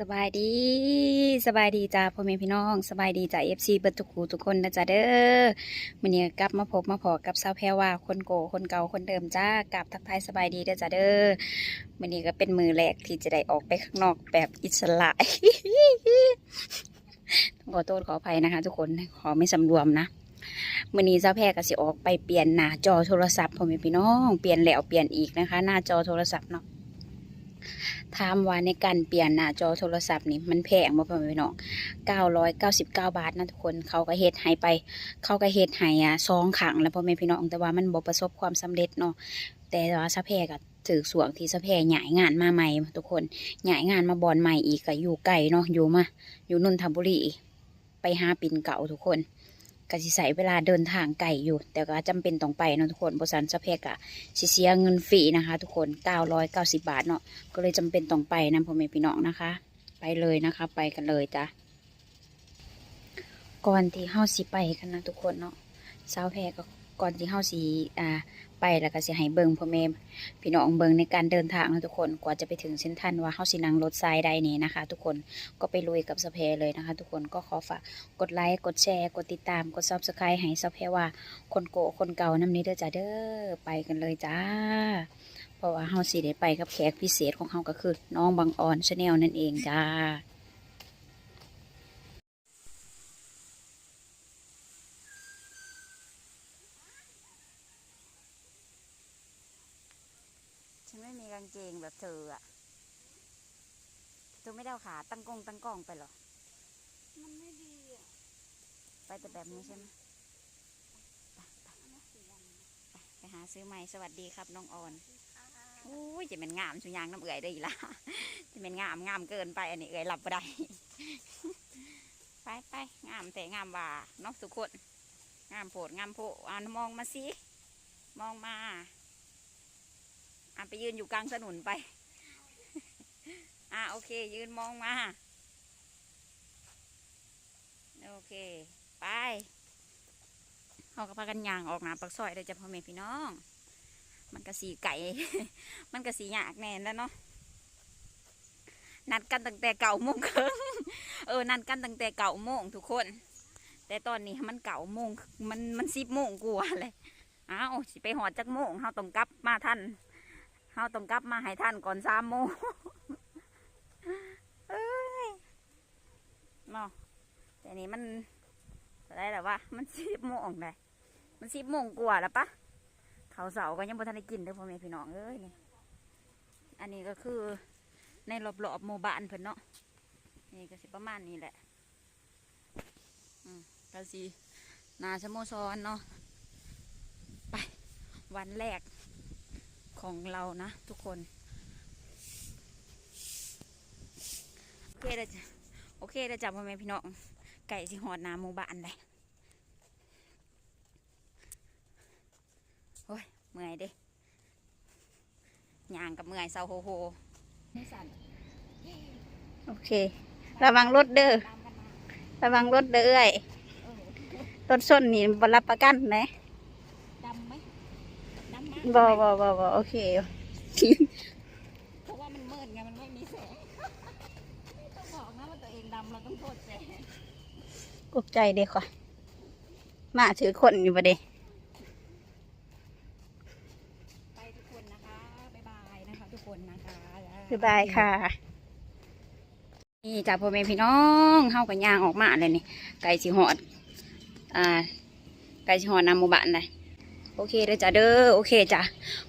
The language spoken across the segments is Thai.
สบายดีสบายดีจ้าพ่อแม่พี่น้องสบายดีจ้าเอฟซีเบิร์ทุกูทุกคนนะจ้าเด้อมันนี้กลับมาพบมาพอกับสาวแพรว่าคนโกคนเก่าคนเดิมจ้ากลับทักทายสบายดีเด้อจ้าเด้อมันนี้ก็เป็นมือแรกที่จะได้ออกไปข้างนอกแบบอิสระต้องขอโทษขออภัยนะคะ ทุกคนขอไม่สำรวมนะมื่อนี้เจ้าแพรก็สิออกไปเปลี่ยนหน้าจอโทรศัพท์พ่อแม่พี่น้อง เปลี่ยนแล้วเปลี่ยนอีกนะคะ หน้าจอโทรศัพท์เนาะ ถามว่าในการเปลี่ยนหน้าจอโทรศัพท์นี่มันแพงบ่พ่อแม่พี่น้อง999 บาทนะทุกคนเขาก็เฮ็ดให้ไป เขาก็เฮ็ดให้อะสองครั้งแล้วพ่อแม่พี่น้องแต่ว่ามันบ่ประสบความสำเร็จเนาะแต่ว่าสะเพก็ถือสวงที่สะเพย้ายงานมาใหม่ ทุกคนย้ายงานมาบอนใหม่อีกก็อยู่ไกลเนาะอยู่มาอยู่นนทบุรีไปหาปิ่นเก่าทุกคน ก็สิใส่เวลาเดินทางไกลอยู่ แต่ก็จำเป็นต้องไปเนาะทุกคนบริษัทสเพกอะสิเสียเงินฟรีนะคะ ทุกคน990บาทเนาะก็เลยจำเป็นต้องไปนะพ่อแม่พี่น้องนะคะ ไปเลยนะคะ ไปกันเลยจ้ะก่อนที่เฮาสิไปกันนะทุกคนเนาะสาวแพรก็ ก่อนที่เฮาสิอ่าไปแล้วก็สิให้เบิ่งพ่อแม่พี่น้องเบิ่งในการเดินทางนะทุกคนกว่าจะไปถึงเส้นทันว่าเฮาสินั่งรถทรายใดนี่นะคะ ทุกคนก็ไปลุยกับสาวแพรเลยนะคะ ทุกคนก็ขอฝากกดไลค์กดแชร์กดติดตามกด Subscribe ให้สาวแพรว่าคนโกคนเก่านำนี้เด้อจ้าเด้อไปกันเลยจ้า เพราะว่าเฮาสิได้ไปกับแขกพิเศษของเฮาก็คือ น้องบางออนชาแนลนั่นเองจ้า เกงแบบเธออะเธอไม่ได้เอาขาตั้งกล้องตั้งกล้องไปหรอ มันไม่ดีอะ ไปแต่แบบนี้ใช่ไหมไปไปอันนี้สีดำนะไปไปหาซื้อใหม่สวัสดีครับน้องออนอ่าอุ้ยจะเป็นงามชุยางน้ำเอื่อยได้อีละจะเป็นงามงามเกินไปอันนี้เอื่อยหลับบ่ได้ไปไปงามแต่งามว่าเน้องทุกคนงามโผดงามโผอ่านมองมาสิมองมา อะไปยืนอยู่กลางถนนไป อะโอเค ยืนมองมา โอเค ไปเขาก็พากันยางออกหนาปักซอยเลยจ้ะพ่อแม่พี่น้อง มันก็สีไก่ มันก็สีหยากแน่นแล้วเนาะนัดกันตั้งแต่เก่าโมงครึ่งเออนัดกันตั้งแต่เก่าโมงทุกคน แต่ตอนนี้มันเก่าโมงมันมันสิบโมงกว่าเลยอ้าวสิไปหอดจักโมงเฮาต้องกลับมาทันาต้องกลับมาให้ทันก่อนสามโมงเอ้ยเนาะแต่นี้มันอะไรแต่ว่ามันสิบโมงเลยมันสิบโมงกว่าแล้วปะเขาเสาก็ยังบ่ทันได้กินเด้อพ่อแม่พี่น้องเอ้ยนี่อันนี้ก็คือในรอบๆหมู่บ้านเพิ่นเนาะนี่ก็สิประมาณนี้แหละอืมก็สินาสโมสรเนาะไปวันแรก ของเรานะ ทุกคนโอเคเด้จ้ะโอเคเด้จ้ะพ่อแม่พี่น้องไก่สิหอดหนาหมู่บ้านเลยเมื่อยดิย่างกับเมื่อยเศร้าโฮโฮโอเค ระวังรถเด้อระวังรถเด้อเอ้รถส้นนี่บรับประกันนะดำไหมดำมาก บอบอบอบอโอเค เพราะว่ามันมืดไงมันไม่มีแสงต้องบอกนะว่าตัวเองดำเราต้องโทษแสงกกใจเด็กค่ะ มาถือคนอยู่ประเดี๋ยไปทุกคนนะคะบ๊ายบายนะคะทุกคนนะคะบ๊ายบายค่ะ นี่จ้าพ่อแม่พี่น้องเฮากับย่างออกมาเลยนี่ ไก่สิหอด อ่า ไก่สิหอดนำหมู่บ้านเลย โอเคเด้อจ้าเด้อโอเคจ้ะ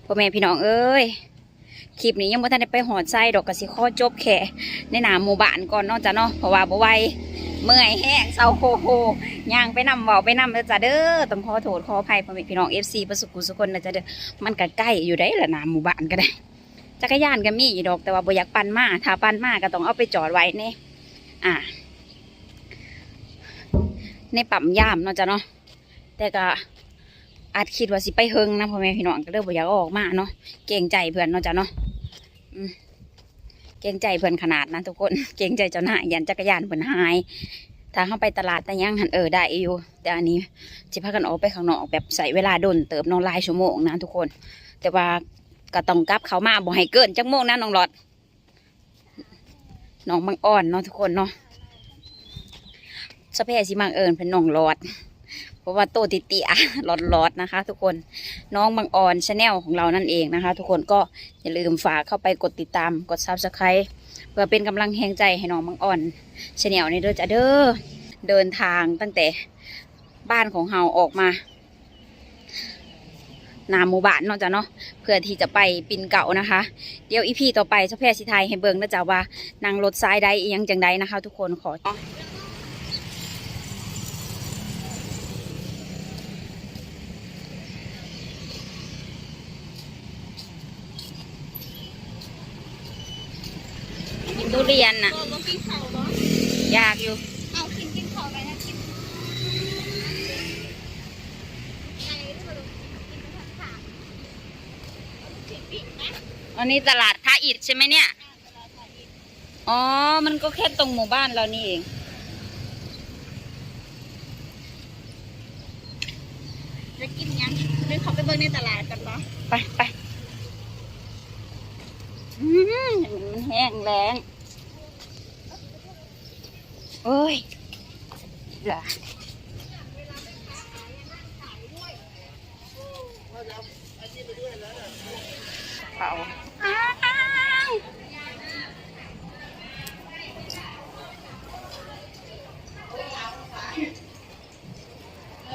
พ่อแม่พี่น้องเอ้ยคลิปนี้ยังบ่ทันได้ไปหอดไส้ดอกกระสิข้อจบแค่ในหนามหมู่บ้านก่อนนาะจ้ะเนาะเพราะว่าบ่ไหวเมื่อยแห้งเศร้าโคโคย่างไปนำเว้าไปนำเด้อจ้าเด้อต้องขอโทษขออภัยพ่อแม่พี่น้อง FC ประสุกุสุคนนะจ้ะเด้อมันก็ใกล้อยู่ได้ละหนามหมู่บ้านก็ได้จักรยานก็มีอยู่ดอกแต่ว่าบ่อยากปั่นมาถ้าปั่นมาก็ต้องเอาไปจอดไว้ในอ่าในปั๊มยามเนาะจ้ะเนาะแต่ก็ อาจคิดว่าสิไปเฮิงนะพ่อแม่พี่น้องก็เลยบ่อยากออกมาเนาะเกรงใจเพื่อนเนาะจ้ะเนาะเกรงใจเพื่อนขนาดนะทุกคนเกรงใจเจ้าหน้ายยันจักรยานเพื่อนหายถ้าเข้าไปตลาดแต่ยังหันเออได้อยู่ แต่อันนี้จะพากันออกไปข้างนอกแบบใส่เวลาโดนเติบน้องลายชั่วโมงนะทุกคน แต่ว่าก็ต้องกลับเขามาบ่ให้เกินจักโมงนะน้องหลอดน้องบางอ่อนเนาะทุกคนเนาะสะเพสิมังเอิญเป็นน้องหลอด เพราะว่าโตติเตียหลอดหลอดๆนะคะ ทุกคนน้องบางอ่อนชาแนลของเรานั่นเองนะคะ ทุกคนก็อย่าลืมฝากเข้าไปกดติดตามกดซับสไคร b e เพื่อเป็นกำลังแห่งใจให้น้องบางอ่อนชาแนลในเด้อจ้าเด้อเดินทางตั้งแต่บ้านของเฮาออกมานาหมู่บ้านนาะจ้ะเนาะเพื่อที่จะไปปินเก่านะคะ เดี๋ยวอีพีต่อไปเจ้าแพรสิไทยให้เบิงนะจ๊ะว่านั่งรถซ้ายใดอียังจังใดนะคะ ทุกคนขอ กินทุเรียนน่ะ เราต้องกินข้าวเนาะ อยากอยู่ เอากินกินข้าวไปนะกินไงที่เรากินไป ทั้งขาปิดปิดนะอันนี้ตลาดท่าอิฐใช่ไหมเนี่ยตลาดไทยอีกอ๋อ มันก็แค่ตรงหมู่บ้านเรานี่เอง จะกินยังเดินเขาไปเบิ่งในตลาดกันปะไปไปอืมมันแห้งแรง โอ้ยล่ะเป่าอ้าว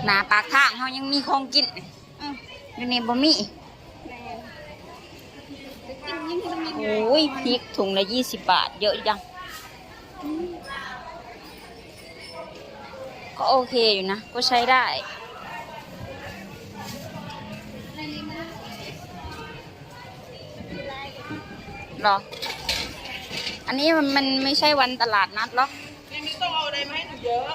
หนาปากทางเขายังมีของกินอ้าวอยู่นี่บ่มีแม่จะกินยังที่ต้องมีโอ้ยพริกถุงละยี่สิบบาท เยอะจัง ก็โอเคอยู่นะ ก็ใช้ได้ หรอ อันนี้มันมันไม่ใช่วันตลาดนัดหรอกยังมีต้องเอาอะไรมาให้หนูเยอะ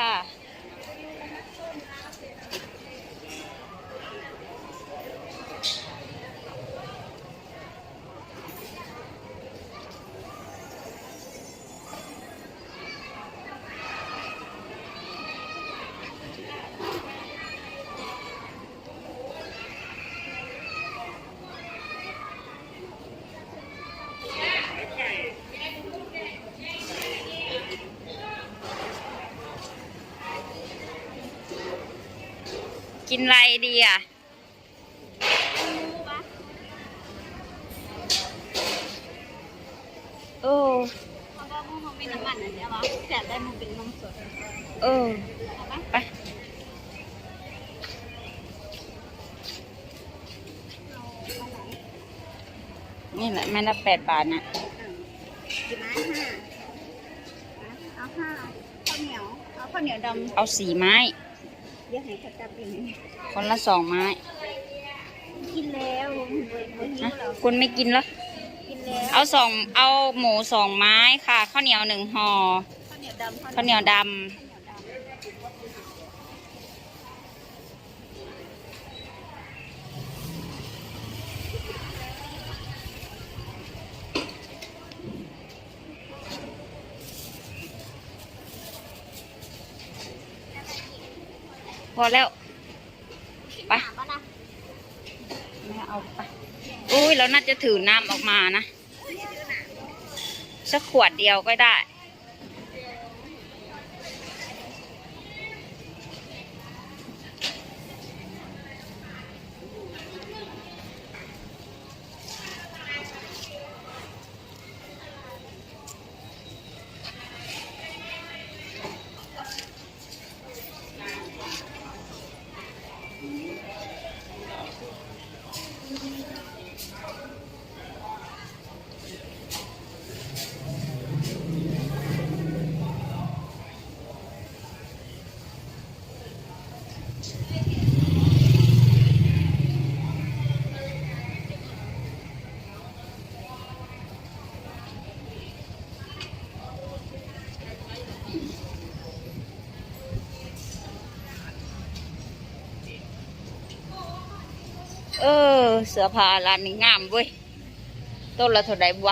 คุณค่ะ กินอะไรดีอะเออเพราะว่าพวกมันมีน้ำมันอันเนี้ยวะแต่ได้มันเป็นนมสดเออเอาปะไปนี่แหละแม่ละแปดบาทนะกี่ไม้ห้าเอาห้าข้าวเหนียว เอาข้าวเหนียวดเอาสี่ไม้ำ เดี๋ยวให้เขาจับเองคนละสองไม้กินแล้วเบิร์นเบิร์นหินะวแล้วคุณไม่กินเหรอกินแล้วเอาสองเอาหมูสองไม้ค่ะ ข้าวเหนียวหนึ่งห่อข้าวเหนียวดำข้าวเหนียวดข้าวเหนียวดำ อแล้ว ไปถามว่านะไม่เอาไปอุ้ยเราน่าจะถือน้ำออกมานะ สักขวดเดียวก็ได้ เสื้อผ้าร้านนี้งามเว้ยต้นละเท่าไหร่ว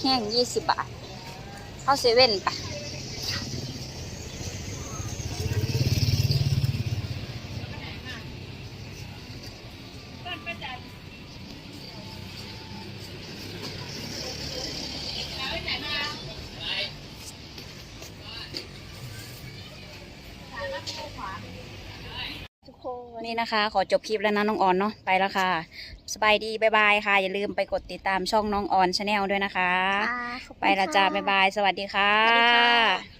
แห้งยี่สิบบาทเข้าเซเว่นปะ นี่นะคะ ขอจบคลิปแล้วนะน้องออนเนาะไปแล้วค่ะ สบายดีบ๊ายบายค่ะ อย่าลืมไปกดติดตามช่องน้องออนชาแนลด้วยนะคะอ่าขอบคุณไปละจ้าค่ะบ๊ายบาย สวัสดีค่ะสวัสดีค่ะ